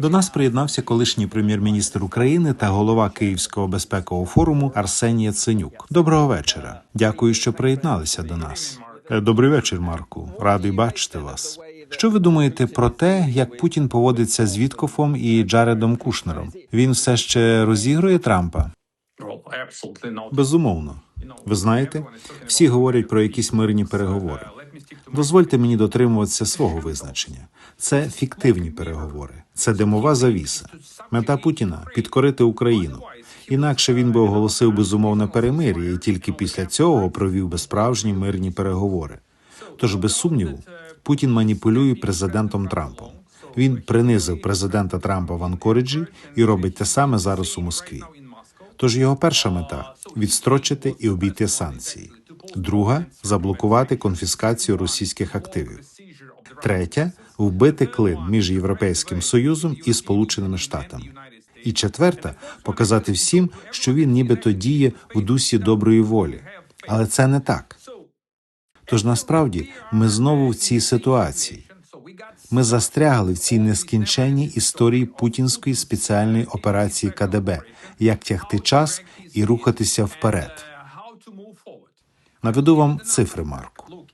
До нас приєднався колишній прем'єр-міністр України та голова Київського безпекового форуму Арсеній Яценюк. Доброго вечора. Дякую, що приєдналися до нас. Е, Добрий вечір, Марку. Радий бачити вас. Що ви думаєте про те, як Путін поводиться з Віткофом і Джаредом Кушнером? Він все ще розігрує Трампа? Безумовно. Ви знаєте, всі говорять про якісь мирні переговори. Дозвольте мені дотримуватися свого визначення. Це фіктивні переговори, це димова завіса. Мета Путіна підкорити Україну. Інакше він би оголосив безумовне перемир'я і тільки після цього провів би справжні мирні переговори. Тож, без сумніву, Путін маніпулює президентом Трампом. Він принизив президента Трампа в Анкориджі і робить те саме зараз у Москві. Тож його перша мета відстрочити і обійти санкції. Друга заблокувати конфіскацію російських активів. Третя вбити клин між Європейським Союзом і Сполученими Штатами. І четверта показати всім, що він нібито діє в дусі доброї волі. Але це не так. Тож насправді ми знову в цій ситуації. Ми застрягли в цій нескінченній історії путінської спеціальної операції КДБ, як тягти час і рухатися вперед. Наведу вам цифри, Марку.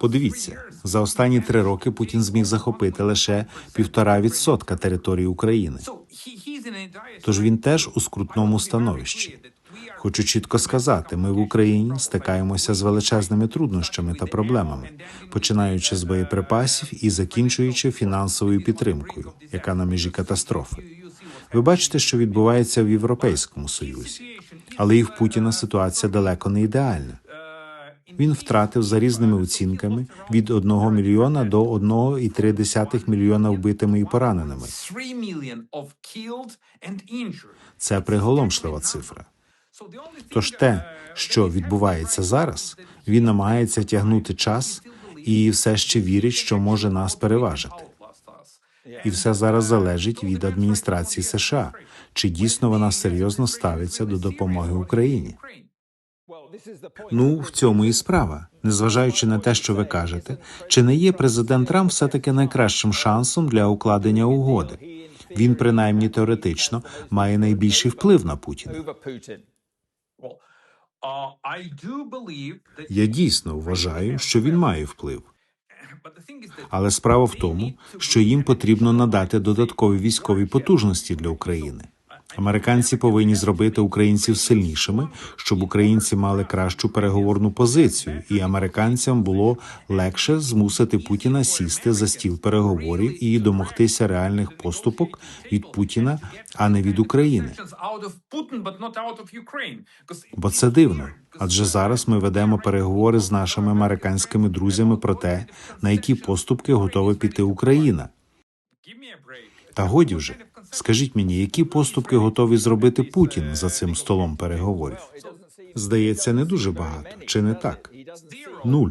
Подивіться, за останні три роки Путін зміг захопити лише півтора відсотка території України. Тож він теж у скрутному становищі. Хочу чітко сказати, ми в Україні стикаємося з величезними труднощами та проблемами, починаючи з боєприпасів і закінчуючи фінансовою підтримкою, яка на межі катастрофи. Ви бачите, що відбувається в Європейському Союзі, але і в Путіна ситуація далеко не ідеальна. Він втратив за різними оцінками від 1 мільйона до 1,3 мільйона вбитими і пораненими. 3 million of killed and injured. Це приголомшлива цифра. Тож те, що відбувається зараз, він намагається тягнути час і все ще вірить, що може нас переважити. І все зараз залежить від адміністрації США, чи дійсно вона серйозно ставиться до допомоги Україні. Ну, в цьому і справа. Незважаючи на те, що ви кажете, чи не є президент Трамп все таки найкращим шансом для укладення угоди? Він, принаймні теоретично, має найбільший вплив на Путіна. uh, Я дійсно вважаю, що він має вплив. Але справа в тому, що їм потрібно надати додаткові військові потужності для України. Американці повинні зробити українців сильнішими, щоб українці мали кращу переговорну позицію, і американцям було легше змусити Путіна сісти за стіл переговорів і домогтися реальних поступок від Путіна, а не від України. Бо це дивно. Адже зараз ми ведемо переговори з нашими американськими друзями про те, на які поступки готова піти Україна. Та годі вже скажіть мені, які поступки готовий зробити Путін за цим столом переговорів? Здається, не дуже багато, чи не так? Нуль.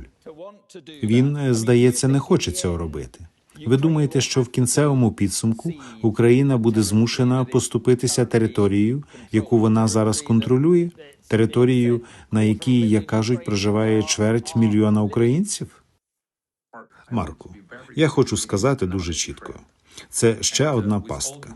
Він, е, здається, не хоче цього робити. Ви думаєте, що в кінцевому підсумку Україна буде змушена поступитися територією, яку вона зараз контролює, територією, на якій, як кажуть, проживає чверть мільйона українців? Марку, я хочу сказати дуже чітко: це ще одна пастка.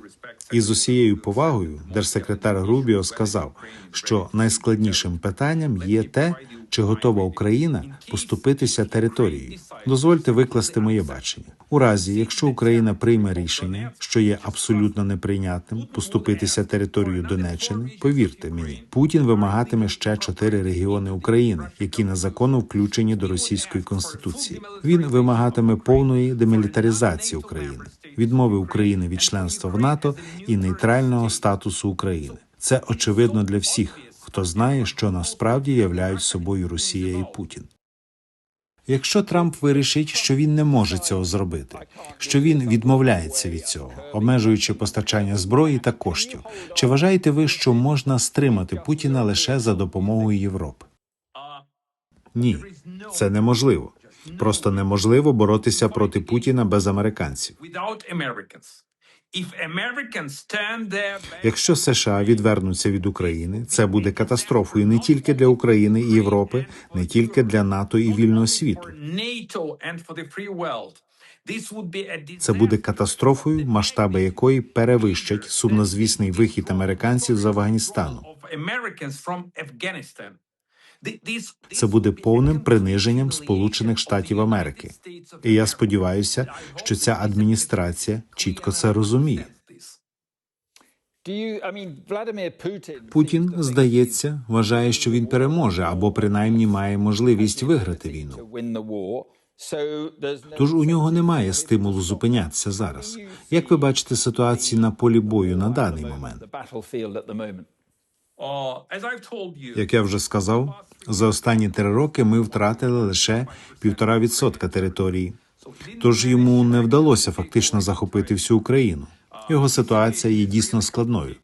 І з усією повагою держсекретар Рубіо сказав, що найскладнішим питанням є те, чи готова Україна поступитися територією. Дозвольте викласти моє бачення. У разі, якщо Україна прийме рішення, що є абсолютно неприйнятним, поступитися територією Донеччини, повірте мені, Путін вимагатиме ще чотири регіони України, які незаконно включені до російської конституції. Він вимагатиме повної демілітаризації України, відмови України від членства в НАТО і нейтрального статусу України. Це очевидно для всіх, хто знає, що насправді являють собою Росія і Путін. Якщо Трамп вирішить, що він не може цього зробити, що він відмовляється від цього, обмежуючи постачання зброї та коштів, чи вважаєте ви, що можна стримати Путіна лише за допомогою Європи? Ні, це неможливо. Просто неможливо боротися проти Путіна без американців. Якщо США відвернуться від України, це буде катастрофою не тільки для України і Європи, не тільки для НАТО і вільного світу. Це буде катастрофою, масштаби якої перевищать сумнозвісний вихід американців з Афганістану. Це буде повним приниженням Сполучених Штатів Америки. І я сподіваюся, що ця адміністрація чітко це розуміє. Путін, здається, вважає, що він переможе або принаймні має можливість виграти війну. Тож у нього немає стимулу зупинятися зараз. Як ви бачите ситуацію на полі бою на даний момент? Як я вже сказав, за останні три роки ми втратили лише півтора відсотка території. Тож йому не вдалося фактично захопити всю Україну. Його ситуація є дійсно складною.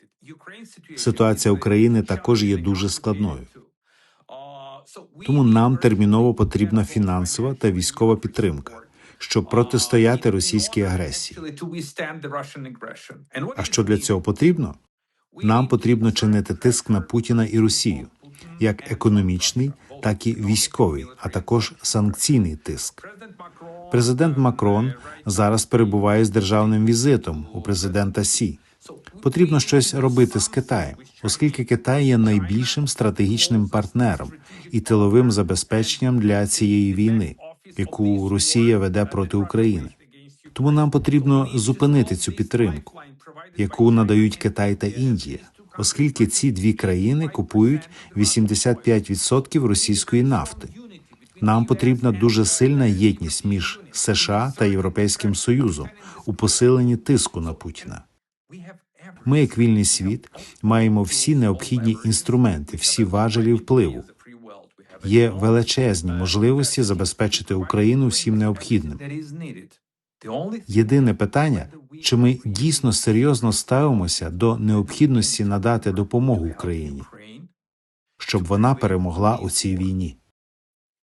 Ситуація України також є дуже складною. Тому нам терміново потрібна фінансова та військова підтримка, щоб протистояти російській агресії. А що для цього потрібно? Нам потрібно чинити тиск на Путіна і Росію, як економічний, так і військовий, а також санкційний тиск. Президент Макрон зараз перебуває з державним візитом у президента Сі. Потрібно щось робити з Китаєм, оскільки Китай є найбільшим стратегічним партнером і тиловим забезпеченням для цієї війни, яку Росія веде проти України. Тому нам потрібно зупинити цю підтримку, яку надають Китай та Індія, оскільки ці дві країни купують 85% російської нафти. Нам потрібна дуже сильна єдність між США та Європейським Союзом у посиленні тиску на Путіна. Ми, як вільний світ, маємо всі необхідні інструменти, всі важелі впливу. Є величезні можливості забезпечити Україну всім необхідним. Єдине питання, чи ми дійсно серйозно ставимося до необхідності надати допомогу Україні, щоб вона перемогла у цій війні.